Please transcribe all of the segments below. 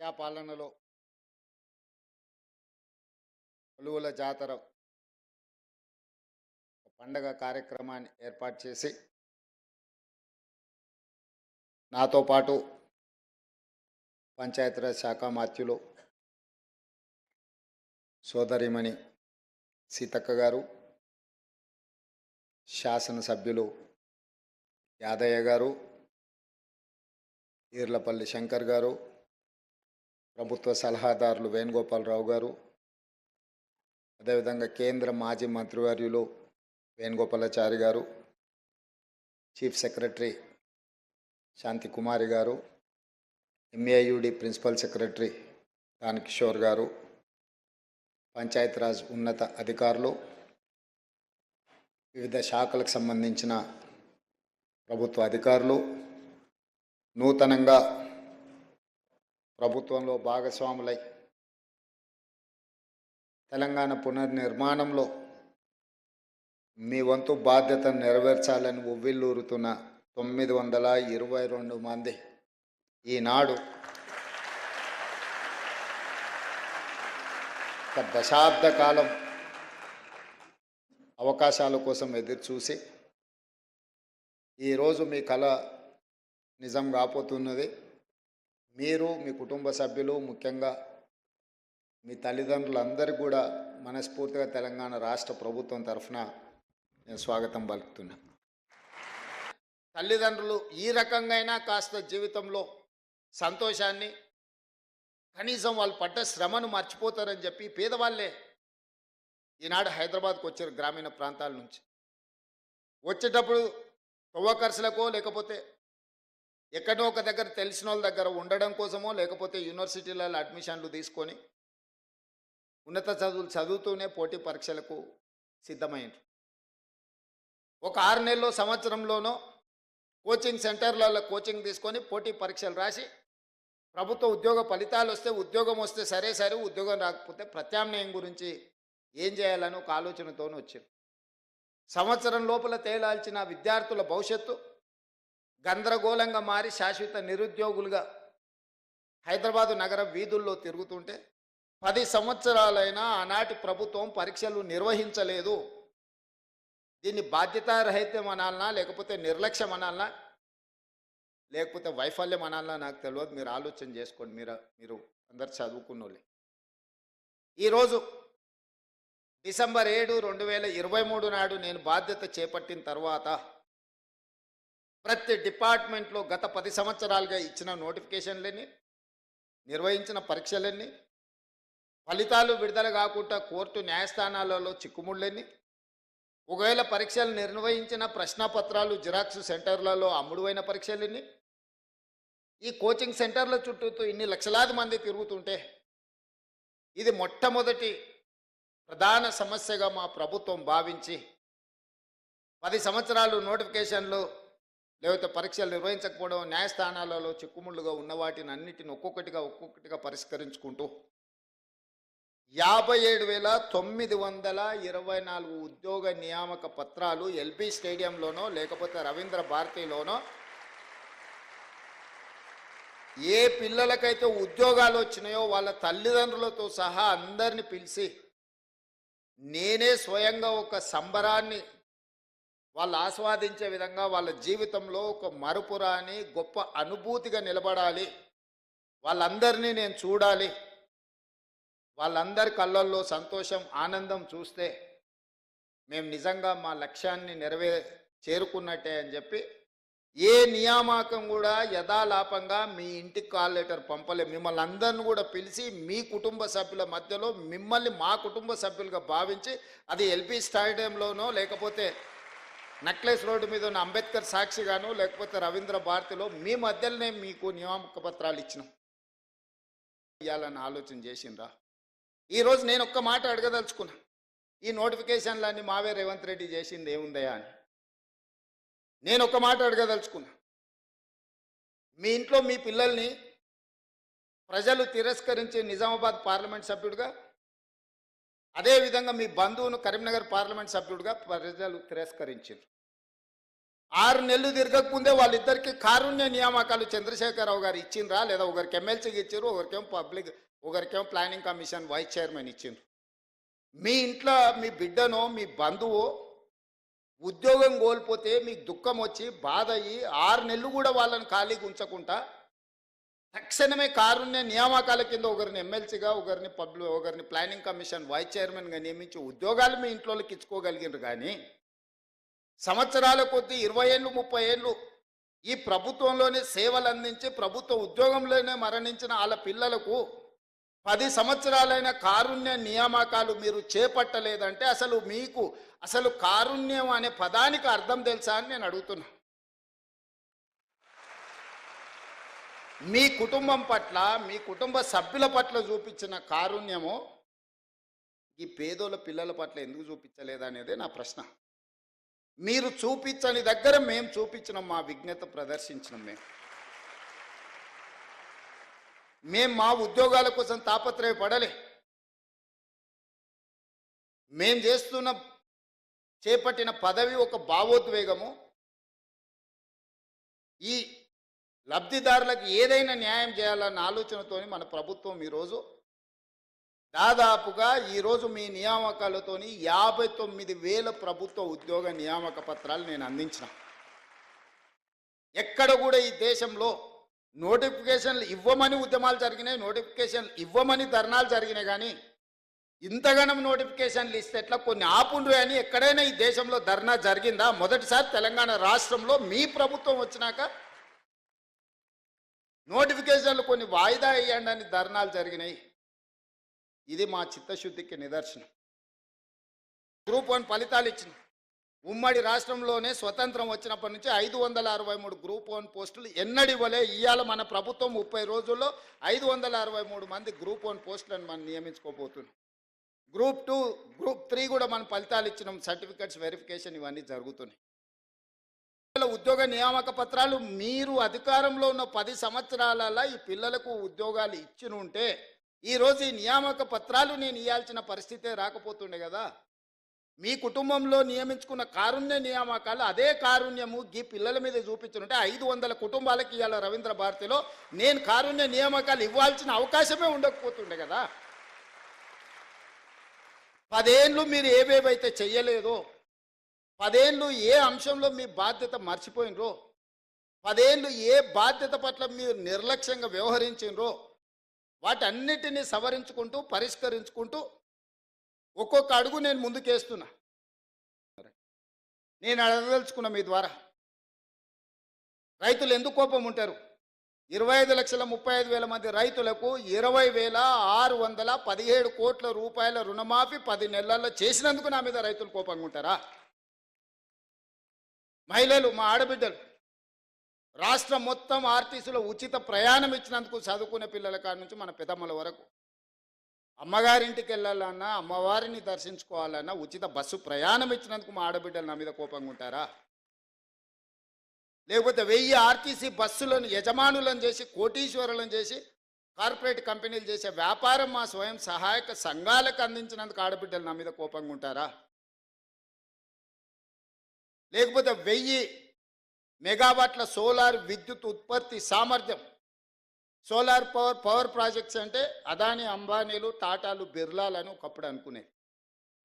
ప్రజాపాలనలో కొలువుల జాతర పండగ కార్యక్రమాన్ని ఏర్పాటు చేసి నాతో పాటు పంచాయతీరాజ్ శాఖ మాత్యులు సోదరిమణి సీతక్క గారు శాసనసభ్యులు యాదయ్య గారు ఈర్లపల్లి శంకర్ గారు ప్రభుత్వ సలహాదారులు వేణుగోపాలరావు గారు అదేవిధంగా కేంద్ర మాజీ మంత్రివర్యులు వేణుగోపాలాచారి గారు చీఫ్ సెక్రటరీ శాంతి కుమారి గారు ఎంఏయుడి ప్రిన్సిపల్ సెక్రటరీ దాని కిషోర్ గారు పంచాయతీరాజ్ ఉన్నత అధికారులు వివిధ శాఖలకు సంబంధించిన ప్రభుత్వ అధికారులు నూతనంగా ప్రభుత్వంలో భాగస్వాములై తెలంగాణ పునర్నిర్మాణంలో మీ వంతు బాధ్యతను నెరవేర్చాలని ఉవ్విల్లూరుతున్న తొమ్మిది వందల ఇరవై రెండు మంది ఈనాడు ఒక దశాబ్ద కాలం అవకాశాల కోసం ఎదురు చూసి ఈరోజు మీ కళ నిజం కాపోతున్నది మీరు మీ కుటుంబ సభ్యులు ముఖ్యంగా మీ తల్లిదండ్రులందరూ కూడా మనస్ఫూర్తిగా తెలంగాణ రాష్ట్ర ప్రభుత్వం తరఫున నేను స్వాగతం పలుకుతున్నా. తల్లిదండ్రులు ఈ రకంగా అయినా కాస్త జీవితంలో సంతోషాన్ని కనీసం వాళ్ళు పడ్డ శ్రమను మర్చిపోతారని చెప్పి పేదవాళ్ళే ఈనాడు హైదరాబాద్కు వచ్చారు గ్రామీణ ప్రాంతాల నుంచి. వచ్చేటప్పుడు తవ్వ ఖర్చులకో లేకపోతే ఎక్కడో ఒక దగ్గర తెలిసిన వాళ్ళ దగ్గర ఉండడం కోసమో లేకపోతే యూనివర్సిటీలలో అడ్మిషన్లు తీసుకొని ఉన్నత చదువులు చదువుతూనే పోటీ పరీక్షలకు సిద్ధమైంది ఒక ఆరు నెలలో సంవత్సరంలోనో కోచింగ్ సెంటర్లలో కోచింగ్ తీసుకొని పోటీ పరీక్షలు రాసి ప్రభుత్వ ఉద్యోగ ఫలితాలు వస్తే ఉద్యోగం వస్తే సరే సరే ఉద్యోగం రాకపోతే ప్రత్యామ్నాయం గురించి ఏం చేయాలని ఒక ఆలోచనతోనే వచ్చారు సంవత్సరం లోపల తేలాల్చిన విద్యార్థుల భవిష్యత్తు గందరగోళంగా మారి శాశ్వత నిరుద్యోగులుగా హైదరాబాదు నగర వీధుల్లో తిరుగుతుంటే పది సంవత్సరాలైనా ఆనాటి ప్రభుత్వం పరీక్షలు నిర్వహించలేదు. దీన్ని బాధ్యతారహిత్యం అనాలనా లేకపోతే నిర్లక్ష్యం అనాలనా? లేకపోతే వైఫల్యం అనాలనా నాకు తెలియదు మీరు ఆలోచన చేసుకోండి. మీరు మీరు అందరు చదువుకున్న వాళ్ళే ఈరోజు డిసెంబర్ ఏడు రెండు వేల ఇరవై మూడు నాడు నేను బాధ్యత చేపట్టిన తర్వాత ప్రతి డిపార్ట్మెంట్లో గత పది సంవత్సరాలుగా ఇచ్చిన నోటిఫికేషన్లన్నీ నిర్వహించిన పరీక్షలన్నీ ఫలితాలు విడుదల కాకుండా కోర్టు న్యాయస్థానాలలో చిక్కుముళ్ళని ఒకవేళ పరీక్షలు నిర్వహించిన ప్రశ్నపత్రాలు జిరాక్స్ సెంటర్లలో అమ్ముడువైన పరీక్షలన్నీ ఈ కోచింగ్ సెంటర్ల చుట్టూ ఇన్ని లక్షలాది మంది తిరుగుతుంటే ఇది మొట్టమొదటి ప్రధాన సమస్యగా మా ప్రభుత్వం భావించి పది సంవత్సరాలు నోటిఫికేషన్లు లేకపోతే పరీక్షలు నిర్వహించకపోవడం న్యాయస్థానాలలో చిక్కుముళ్ళుగా ఉన్న వాటిని అన్నిటిని ఒక్కొక్కటిగా ఒక్కొక్కటిగా పరిష్కరించుకుంటూ యాభై ఏడు వేల తొమ్మిది వందల ఇరవై నాలుగు ఉద్యోగ నియామక పత్రాలు ఎల్బీ స్టేడియంలోనో లేకపోతే రవీంద్ర భారతిలోనో ఏ పిల్లలకైతే ఉద్యోగాలు వచ్చినాయో వాళ్ళ తల్లిదండ్రులతో సహా అందరిని పిలిచి నేనే స్వయంగా ఒక సంబరాన్ని వాళ్ళు ఆస్వాదించే విధంగా వాళ్ళ జీవితంలో ఒక మరుపురాని గొప్ప అనుభూతిగా నిలబడాలి. వాళ్ళందరినీ నేను చూడాలి. వాళ్ళందరి కళ్ళల్లో సంతోషం ఆనందం చూస్తే మేము నిజంగా మా లక్ష్యాన్ని నెరవే చేరుకున్నట్టే అని చెప్పి ఏ నియామకం కూడా యథాలాపంగా మీ ఇంటికి కాల్ లెటర్ పంపలే. మిమ్మల్ని అందరిని కూడా పిలిచి మీ కుటుంబ సభ్యుల మధ్యలో మిమ్మల్ని మా కుటుంబ సభ్యులుగా భావించి అది ఎల్పి స్టాడియంలోనో లేకపోతే నక్లెస్ రోడ్డు మీద ఉన్న అంబేద్కర్ సాక్షిగాను లేకపోతే రవీంద్ర భారతిలో మీ మధ్యలోనే మీకు నియామక పత్రాలు ఇచ్చినాం ఇవ్వాలని ఆలోచన చేసిండ్రా. ఈరోజు నేను ఒక్క మాట అడగదలుచుకున్నా. ఈ నోటిఫికేషన్లన్నీ మావే రేవంత్ రెడ్డి చేసింది ఏముందయా అని. నేను ఒక మాట అడగదలుచుకున్నా. మీ ఇంట్లో మీ పిల్లల్ని ప్రజలు తిరస్కరించి నిజామాబాద్ పార్లమెంట్ సభ్యుడిగా అదేవిధంగా మీ బంధువును కరీంనగర్ పార్లమెంట్ సభ్యుడిగా ప్రజలు తిరస్కరించారు. ఆరు నెలలు తిరగకముందే వాళ్ళిద్దరికి కారుణ్య నియామకాలు చంద్రశేఖరరావు గారు ఇచ్చిండ్రా? లేదా ఒకరికి ఎమ్మెల్సీకి ఇచ్చారు ఒకరికేమో పబ్లిక్ ఒకరికేమో ప్లానింగ్ కమిషన్ వైస్ చైర్మన్ ఇచ్చిండ్రు. మీ ఇంట్లో మీ బిడ్డనో మీ బంధువు ఉద్యోగం కోల్పోతే మీకు దుఃఖం వచ్చి బాధ అయ్యి ఆరు నెలలు కూడా వాళ్ళని ఖాళీగా ఉంచకుండా తక్షణమే కారుణ్య నియామకాల కింద ఒకరిని ఎమ్మెల్సీగా ఒకరిని పబ్లిక్ ఒకరిని ప్లానింగ్ కమిషన్ వైస్ చైర్మన్గా నియమించి ఉద్యోగాలు మీ ఇంట్లోకి ఇచ్చుకోగలిగినారు కానీ సంవత్సరాల కొద్దీ ఇరవై ఏళ్ళు ముప్పై ఏళ్ళు ఈ ప్రభుత్వంలోనే సేవలు అందించి ప్రభుత్వ ఉద్యోగంలోనే మరణించిన వాళ్ళ పిల్లలకు పది సంవత్సరాలైన కారుణ్య నియామకాలు మీరు చేపట్టలేదంటే అసలు మీకు అసలు కారుణ్యం అనే పదానికి అర్థం తెలుసా అని నేను అడుగుతున్నా. మీ కుటుంబం పట్ల మీ కుటుంబ సభ్యుల పట్ల చూపించిన కారుణ్యము ఈ పేదోళ్ళ పిల్లల పట్ల ఎందుకు చూపించలేదనేదే నా ప్రశ్న. మీరు చూపించని దగ్గర మేము చూపించిన మా విజ్ఞత ప్రదర్శించినాం మేము మేము మా ఉద్యోగాల కోసం తాపత్రయపడలే. మేం చేస్తున్న చేపట్టిన పదవి ఒక భావోద్వేగము. ఈ లబ్ధిదారులకు ఏదైనా న్యాయం చేయాలన్న ఆలోచనతోని మన ప్రభుత్వం ఈరోజు దాదాపుగా ఈరోజు మీ నియామకాలతోని యాభై తొమ్మిది వేల ప్రభుత్వ ఉద్యోగ నియామక పత్రాలు నేను అందించిన. ఎక్కడ కూడా ఈ దేశంలో నోటిఫికేషన్లు ఇవ్వమని ఉద్యమాలు జరిగినాయి నోటిఫికేషన్లు ఇవ్వమని ధర్నాలు జరిగినాయి కానీ ఇంతగానం నోటిఫికేషన్లు ఇస్తే ఎట్లా కొన్ని ఆపుండ్రు అని ఎక్కడైనా ఈ దేశంలో ధర్నా జరిగిందా? మొదటిసారి తెలంగాణ రాష్ట్రంలో మీ ప్రభుత్వం వచ్చినాక నోటిఫికేషన్లు కొన్ని వాయిదా వేయండి అని ధర్నాలు జరిగినాయి. ఇది మా చిత్తశుద్ధికి నిదర్శనం. గ్రూప్ వన్ ఫలితాలు ఇచ్చిన ఉమ్మడి రాష్ట్రంలోనే స్వతంత్రం వచ్చినప్పటి నుంచి ఐదు వందల అరవై మూడు గ్రూప్ వన్ పోస్టులు ఎన్నడి వలె ఇవాళ మన ప్రభుత్వం ముప్పై రోజుల్లో ఐదు వందల అరవై మూడు మంది గ్రూప్ వన్ పోస్టులను మనం నియమించుకోబోతున్నాం. గ్రూప్ టూ గ్రూప్ త్రీ కూడా మనం ఫలితాలు ఇచ్చినాం. సర్టిఫికెట్స్ వెరిఫికేషన్ ఇవన్నీ జరుగుతున్నాయి. ఉద్యోగ నియామక పత్రాలు మీరు అధికారంలో ఉన్న పది సంవత్సరాలలో ఈ పిల్లలకు ఉద్యోగాలు ఇచ్చిన ఉంటే ఈరోజు ఈ నియామక పత్రాలు నేను ఇవ్వాల్సిన పరిస్థితే రాకపోతుండే కదా. మీ కుటుంబంలో నియమించుకున్న కారుణ్య నియామకాలు అదే కారుణ్యము ఈ పిల్లల మీద చూపించుంటే ఐదు వందల కుటుంబాలకి ఇవాళ రవీంద్ర భారతిలో నేను కారుణ్య నియామకాలు ఇవ్వాల్సిన అవకాశమే ఉండకపోతుండే కదా. పదేళ్ళు మీరు ఏవేవైతే చెయ్యలేదో పదేళ్ళు ఏ అంశంలో మీ బాధ్యత మర్చిపోయినరో పదేళ్ళు ఏ బాధ్యత పట్ల మీరు నిర్లక్ష్యంగా వ్యవహరించినరో వాటన్నిటినీ సవరించుకుంటూ పరిష్కరించుకుంటూ ఒక్కొక్క అడుగు నేను ముందుకేస్తున్నా. నేను అడగదలుచుకున్న మీ ద్వారా. రైతులు ఎందుకు కోపం ఉంటారు? ఇరవై ఐదు లక్షల ముప్పై ఐదు వేల మంది రైతులకు ఇరవై వేల ఆరు వందల పదిహేడు కోట్ల రూపాయల రుణమాఫీ పది నెలల్లో చేసినందుకు నా మీద రైతులు కోపంగా ఉంటారా? మహిళలు మా ఆడబిడ్డలు రాష్ట్రం మొత్తం ఆర్టీసీలో ఉచిత ప్రయాణం ఇచ్చినందుకు చదువుకునే పిల్లల కాడ నుంచి మన పెదమ్మల వరకు. అమ్మగారింటికి వెళ్ళాలన్నా అమ్మవారిని దర్శించుకోవాలన్నా ఉచిత బస్సు ప్రయాణం ఇచ్చినందుకు మా ఆడబిడ్డలు నా మీద కోపంగా ఉంటారా? లేకపోతే వెయ్యి ఆర్టీసీ బస్సులను యజమానులను చేసి కోటీశ్వరులను చేసి కార్పొరేట్ కంపెనీలు చేసే వ్యాపారం మా స్వయం సహాయక సంఘాలకు అందించినందుకు ఆడబిడ్డలు నా మీద కోపంగా ఉంటారా? లేకపోతే వెయ్యి మెగావాట్ల సోలార్ విద్యుత్ ఉత్పత్తి సామర్థ్యం. సోలార్ పవర్ పవర్ ప్రాజెక్ట్స్ అంటే అదాని అంబానీలు టాటాలు బిర్లాలని ఒకప్పుడు అనుకునేది.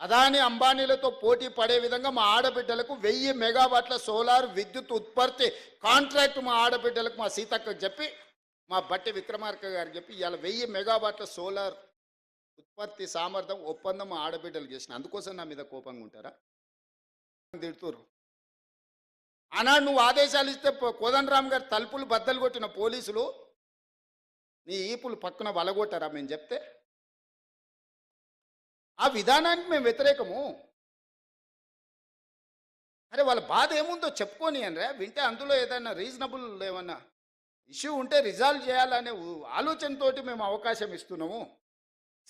అదాని అంబానీలతో పోటీ పడే విధంగా మా ఆడబిడ్డలకు వెయ్యి మెగావాట్ల సోలార్ విద్యుత్ ఉత్పత్తి కాంట్రాక్ట్ మా ఆడబిడ్డలకు మా సీతక్కకు చెప్పి మా బట్టి విక్రమార్క గారు చెప్పి ఇవాళ వెయ్యి మెగావాట్ల సోలార్ ఉత్పత్తి సామర్థ్యం ఒప్పందం మా ఆడబిడ్డలు చేసిన. అందుకోసం నా మీద కోపంగా ఉంటారా? తిడుతురు ఆనాడు నువ్వు ఆదేశాలు ఇస్తే కోదండరామ్ గారు తలుపులు బద్దలు కొట్టిన పోలీసులు నీ ఈపులు పక్కన వలగొట్టారా మేము చెప్తే? ఆ విధానానికి మేము వ్యతిరేకము. అరే వాళ్ళ బాధ ఏముందో చెప్పుకొని అనరా. వింటే అందులో ఏదైనా రీజనబుల్ ఏమన్నా ఇష్యూ ఉంటే రిజాల్వ్ చేయాలనే ఆలోచనతోటి మేము అవకాశం ఇస్తున్నాము.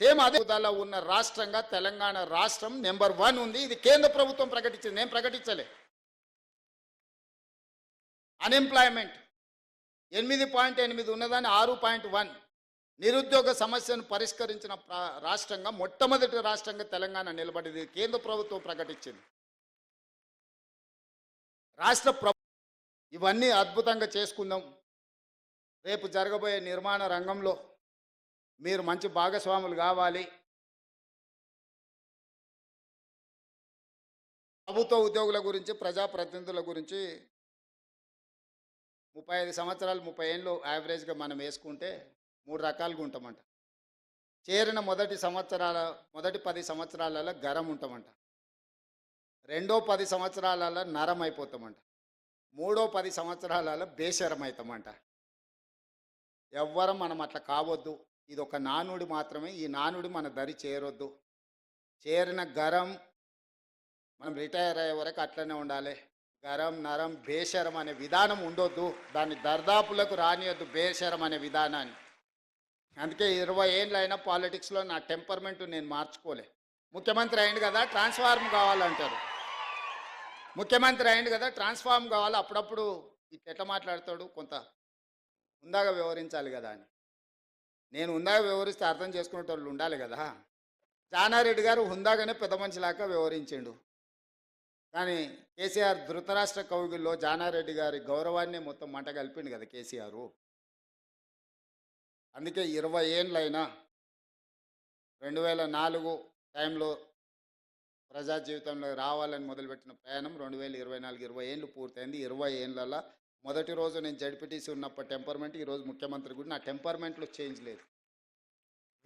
సేమ్ అదే హోదాలో ఉన్న రాష్ట్రంగా తెలంగాణ రాష్ట్రం నెంబర్ వన్ ఉంది. ఇది కేంద్ర ప్రభుత్వం ప్రకటించింది. నేను ప్రకటించలే. అన్ఎంప్లాయ్మెంట్ ఎనిమిది పాయింట్ ఎనిమిది ఉన్నదాన్ని ఆరు పాయింట్ వన్. నిరుద్యోగ సమస్యను పరిష్కరించిన రాష్ట్రంగా మొట్టమొదటి రాష్ట్రంగా తెలంగాణ నిలబడింది. కేంద్ర ప్రభుత్వం ప్రకటించింది. రాష్ట్ర ప్రభు ఇవన్నీ అద్భుతంగా చేసుకుందాం. రేపు జరగబోయే నిర్మాణ రంగంలో మీరు మంచి భాగస్వాములు కావాలి. ప్రభుత్వ ఉద్యోగుల గురించి ప్రజాప్రతినిధుల గురించి ముప్పై ఐదు సంవత్సరాలు ముప్పై ఏళ్ళు యావరేజ్గా మనం వేసుకుంటే మూడు రకాలుగా ఉంటామంట. చేరిన మొదటి సంవత్సరాల మొదటి పది సంవత్సరాలలో గరం ఉంటామంట. రెండో పది సంవత్సరాలలో నరం అయిపోతామంట. మూడో పది సంవత్సరాలలో బేషరం అవుతామంట ఎవ్వరం మనం అట్లా కావద్దు. ఇది ఒక నానుడి మాత్రమే. ఈ నానుడి మన దరి చేరొద్దు. చేరిన గరం మనం రిటైర్ అయ్యే వరకు అట్లనే ఉండాలి. గరం నరం బేషరం అనే విధానం ఉండొద్దు. దాన్ని దర్దాపులకు రానియొద్దు బేషరం అనే విధానాన్ని. అందుకే ఇరవై ఏళ్ళు అయినా పాలిటిక్స్లో నా టెంపర్మెంట్ నేను మార్చుకోలే. ముఖ్యమంత్రి అయింది కదా ట్రాన్స్ఫార్మ్ కావాలంటారు. ముఖ్యమంత్రి అయింది కదా ట్రాన్స్ఫార్మ్ కావాలి అప్పుడప్పుడు ఇట్లా ఎట్లా మాట్లాడతాడు? కొంత ఉందాగా వివరించాలి కదా అని. నేను ఉందాగా వివరిస్తే అర్థం చేసుకునేటోళ్ళు ఉండాలి కదా. జానారెడ్డి గారు హుందాగానే పెద్ద మనిషిలాగా వివరించిండు. కానీ కేసీఆర్ ధృతరాష్ట్ర కౌగిల్లో జానారెడ్డి గారి గౌరవాన్ని మొత్తం మంట కలిపిండు కదా కేసీఆర్. అందుకే ఇరవై ఏండ్లైనా రెండు వేల నాలుగు టైంలో ప్రజా జీవితంలో రావాలని మొదలుపెట్టిన ప్రయాణం రెండు వేల ఇరవై నాలుగు ఇరవై ఏళ్ళు పూర్తయింది. ఇరవై ఏళ్ళలో మొదటి రోజు నేను జడ్పీటీసీ ఉన్నప్పుడు టెంపర్మెంట్ ఈరోజు ముఖ్యమంత్రి కూడా నా టెంపర్మెంట్లో చేంజ్ లేదు.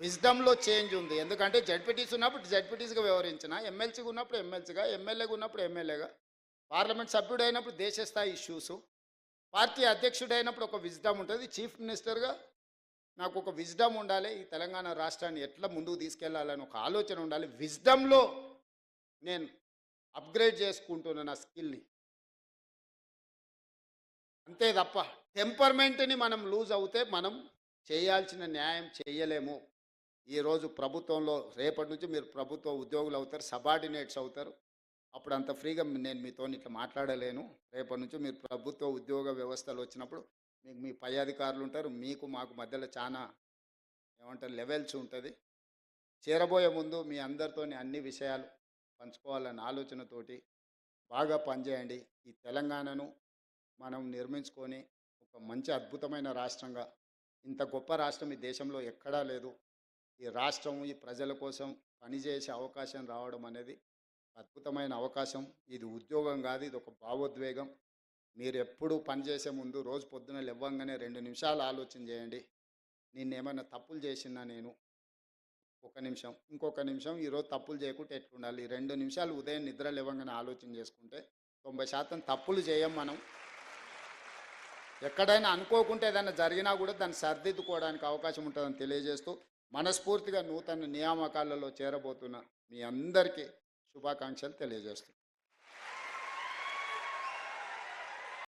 విజ్డమ్లో చేంజ్ ఉంది. ఎందుకంటే జడ్పీటీసీ ఉన్నప్పుడు జడ్పీటీసీగా వ్యవహరించిన ఎమ్మెల్సీగా ఉన్నప్పుడు ఎమ్మెల్సీగా ఎమ్మెల్యేగా ఉన్నప్పుడు ఎమ్మెల్యేగా పార్లమెంట్ సభ్యుడు అయినప్పుడు దేశ స్థాయి ఇష్యూస్ పార్టీ అధ్యక్షుడు అయినప్పుడు ఒక విజ్డమ్ ఉంటుంది. చీఫ్ మినిస్టర్గా నాకు ఒక విజ్డమ్ ఉండాలి. ఈ తెలంగాణ రాష్ట్రాన్ని ఎట్లా ముందుకు తీసుకెళ్ళాలని ఒక ఆలోచన ఉండాలి. విజ్డమ్లో నేను అప్గ్రేడ్ చేసుకుంటున్న నా స్కిల్ని. అంతే తప్ప టెంపర్మెంట్ని మనం లూజ్ అవుతే మనం చేయాల్సిన న్యాయం చేయలేము. ఈరోజు ప్రభుత్వంలో రేపటి నుంచి మీరు ప్రభుత్వ ఉద్యోగులు అవుతారు సబార్డినేట్స్ అవుతారు. అప్పుడు అంత ఫ్రీగా నేను మీతో ఇట్లా మాట్లాడలేను. రేపటి నుంచి మీరు ప్రభుత్వ ఉద్యోగ వ్యవస్థలు వచ్చినప్పుడు మీకు మీ పై అధికారులు ఉంటారు మీకు మాకు మధ్యలో చాలా ఏమంటారు లెవెల్స్ ఉంటుంది. చేరబోయే ముందు మీ అందరితో అన్ని విషయాలు పంచుకోవాలన్న ఆలోచనతోటి బాగా పనిచేయండి. ఈ తెలంగాణను మనం నిర్మించుకొని ఒక మంచి అద్భుతమైన రాష్ట్రంగా ఇంత గొప్ప రాష్ట్రం ఈ దేశంలో ఎక్కడా లేదు. ఈ రాష్ట్రం ఈ ప్రజల కోసం పనిచేసే అవకాశం రావడం అనేది అద్భుతమైన అవకాశం. ఇది ఉద్యోగం కాదు ఇది ఒక భావోద్వేగం. మీరు ఎప్పుడు పనిచేసే ముందు రోజు పొద్దున లేవ్వంగానే రెండు నిమిషాలు ఆలోచన చేయండి. నేను ఏమైనా తప్పులు చేసినా నేను ఒక నిమిషం ఇంకొక నిమిషం ఈరోజు తప్పులు చేయకుంటే ఎట్లుండాలి? ఈ రెండు నిమిషాలు ఉదయం నిద్ర లేవంగానే ఆలోచన చేసుకుంటే తొంభై శాతం తప్పులు చేయం మనం. ఎక్కడైనా అనుకోకుంటే ఏదైనా జరిగినా కూడా దాన్ని సర్దిద్దుకోవడానికి అవకాశం ఉంటుందని తెలియజేస్తూ మనస్ఫూర్తిగా నూతన నియామకాలలో చేరబోతున్న మీ అందరికీ శుభాకాంక్షలు తెలియజేస్తున్నాను.